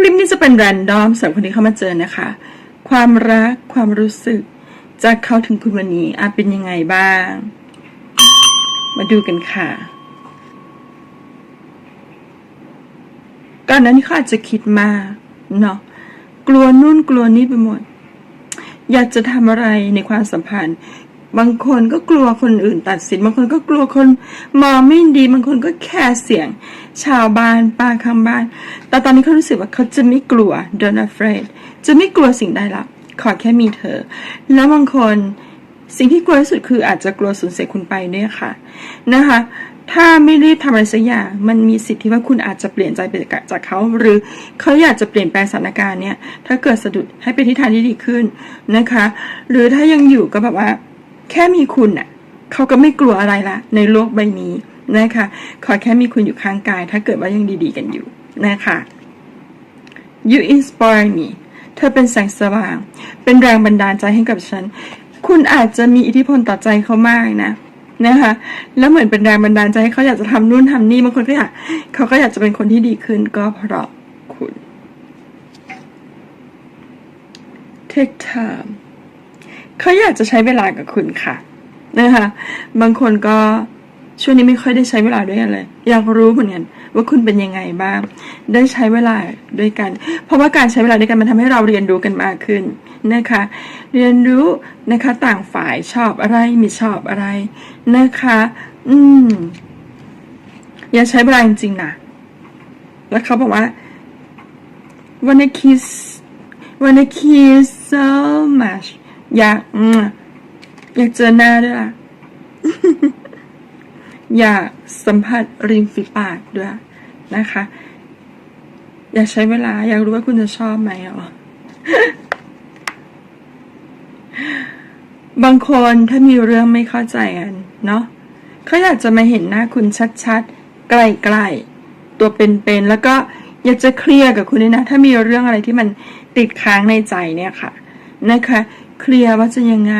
คลิปนี้จะเป็นแรนดอมสำหรับคนที่เข้ามาเจอนะคะ ความรักความรู้สึก จากเขาถึงคุณวันนี้อาจเป็นยังไงบ้าง มาดูกันค่ะก่อนหนั้านนี่เขาอาจจะคิดมากเนาะกลัวนู่นกลัวนี่ไปหมด อยากจะทำอะไรในความสัมพันธ์ บางคนก็กลัวคนอื่นตัดสิน บางคนก็กลัวคนมองไม่ดี บางคนก็แค่เสียง ชาวบ้านป้าข้างบ้าน แต่ตอนนี้เขารู้สึกว่าเขาจะไม่กลัว don't afraid จะไม่กลัวสิ่งใดละขอแค่มีเธอ แล้วบางคนสิ่งที่กลัวที่สุดคืออาจจะกลัวสูญเสียคุณไปด้วยค่ะนะคะ ถ้าไม่รีบทำอะไรสักอย่างมันมีสิทธิ์ที่ว่าคุณอาจจะเปลี่ยนใจไปจากเขา หรือเขาอยากจะเปลี่ยนแปลงสถานการณ์เนี่ย ถ้าเกิดสะดุดให้ไปทิศทางที่ดีขึ้นนะคะ หรือถ้ายังอยู่ก็แบบว่า แค่มีคุณน่ะเขาก็ไม่กลัวอะไรละในโลกใบนี้นะคะ ขอแค่มีคุณอยู่ข้างกาย ถ้าเกิดว่ายังดีๆกันอยู่นะคะ you inspire me เธอเป็นแสงสว่าง เป็นแรงบันดาลใจให้กับฉัน คุณอาจจะมีอิทธิพลต่อใจเขามากนะนะคะ แล้วเหมือนเป็นแรงบันดาลใจให้เขาอยากจะทำนู่นทำนี่บางคนก็อยากเขาก็อยากจะเป็นคนที่ดีขึ้นก็เพราะคุณ take time เขาอยากจะใช้เวลากับคุณค่ะนะคะ บางคนก็ช่วงนี้ไม่ค่อยได้ใช้เวลาด้วยกันเลย อยากรู้เหมือนกันว่าคุณเป็นยังไงบ้าง ได้ใช้เวลาด้วยกัน เพราะว่าการใช้เวลาด้วยกันมันทำให้เราเรียนรู้กันมากขึ้นนะคะ เรียนรู้นะคะต่างฝ่ายชอบอะไรไม่ชอบอะไรนะคะ อืม อย่าใช้เวลาจริงๆนะแล้วเขาบอกว่า wanna kiss wanna kiss so อยากอือยากเจอหน้าด้วยล่ะ อยากสัมผัสริมฝีปากด้วยนะคะ อยากใช้เวลา อยากรู้ว่าคุณจะชอบไหมอ๋อบางคนถ้ามีเรื่องไม่เข้าใจกัน เนาะเขาอยากจะมาเห็นหน้าคุณชัดๆ ใกล้ๆ ตัวเป็นๆ แล้วก็อยากจะเคลียร์กับคุณด้วยนะ ถ้ามีเรื่องอะไรที่มันติดค้างในใจเนี่ยค่ะ นะคะ เคลียร์ว่าจะยังไง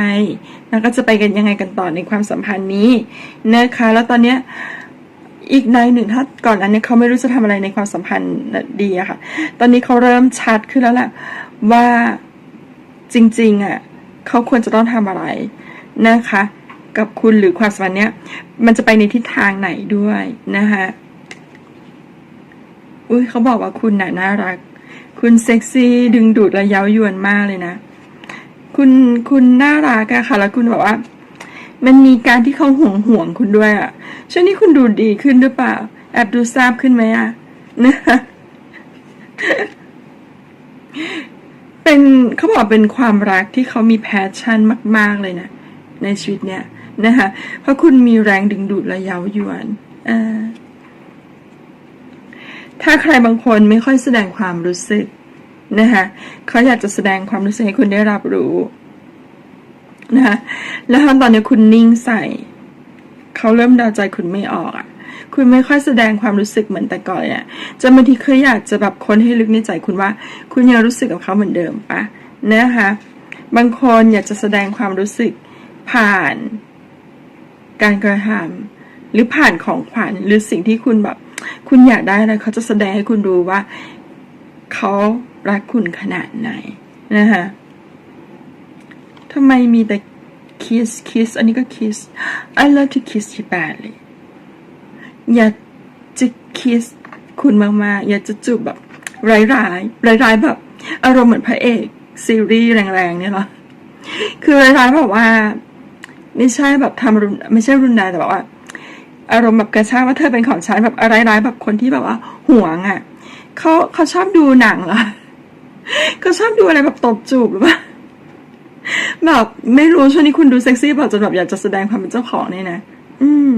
แล้วก็จะไปกันยังไงกันต่อในความสัมพันธ์นี้นะคะ แล้วตอนเนี้ยอีกในหนึ่งถ้าก่อนอันนี้เขาไม่รู้จะทำอะไรในความสัมพันธ์ดีอะค่ะ ตอนนี้เขาเริ่มชัดขึ้นแล้วแหละว่าจริงๆอะเขาควรจะต้องทำอะไรนะคะ กับคุณหรือความสัมพันธ์เนี้ยมันจะไปในทิศทางไหนด้วยนะคะอุ้ยเขาบอกว่าคุณน่ะน่ารัก คุณเซ็กซี่ดึงดูดและเย้ายวนมากเลยนะ คุณคุณน่ารักอะค่ะ แล้วคุณบอกว่า มันมีการที่เขาห่วงห่วงคุณด้วยอะช่วงนี้คุณดูดีขึ้นหรือเปล่าแอบดูทราบขึ้นไหมอะนะคะเป็นเขาบอกเป็นความรักที่เขามีแพชชั่นมาก ๆเลยนะในชีวิตเนี่ยนะคะ เพราะคุณมีแรงดึงดูดและเย้ายวนอ่าถ้าใครบางคนไม่ค่อยแสดงความรู้สึก นะคะเขาอยากจะแสดงความรู้สึกให้คุณได้รับรู้นะคะแล้วตอนนี้คุณนิ่งใส่ เขาเริ่มเดาใจคุณไม่ออกอะคุณไม่ค่อยแสดงความรู้สึกเหมือนแต่ก่อนเนี่ยจะบางทีเคยอยากจะแบบค้นให้ลึกในใจคุณว่า คุณยังรู้สึกกับเขาเหมือนเดิมปะนะคะบางคนอยากจะแสดงความรู้สึกผ่าน การกระทำหรือผ่านของขวัญหรือสิ่งที่คุณแบบ คุณอยากได้อะไรเขาจะแสดงให้คุณรู้ว่า เขารักคุณขนาดไหนนะคะทำไมมีแต่ kiss kiss อันนี้ก็ kiss I love to kiss you badly อยากจะ kiss คุณมากๆ อยากจะจูบแบบร้ายร้ายร้ายร้ายๆแบบ อารมณ์เหมือนพระเอก ซีรีส์แรงๆ เนี่ยหรอ คือร้ายร้ายๆแบบว่า ไม่ใช่แบบทำรุนไม่ใช่รุนแรงแต่แบบว่า อารมณ์แบบกระชากว่าเธอเป็นของฉันแบบอะไรร้ายๆแบบคนที่แบบว่าห่วงอะ เขาเขาชอบดูหนังเหรอเขาชอบดูอะไรแบบตบจูบหรือเปล่าแบบไม่รู้ช่วงนี้คุณดูเซ็กซี่แบบจนแบบอยากจะแสดงความเป็นเจ้าของเนี่ยนะ อืม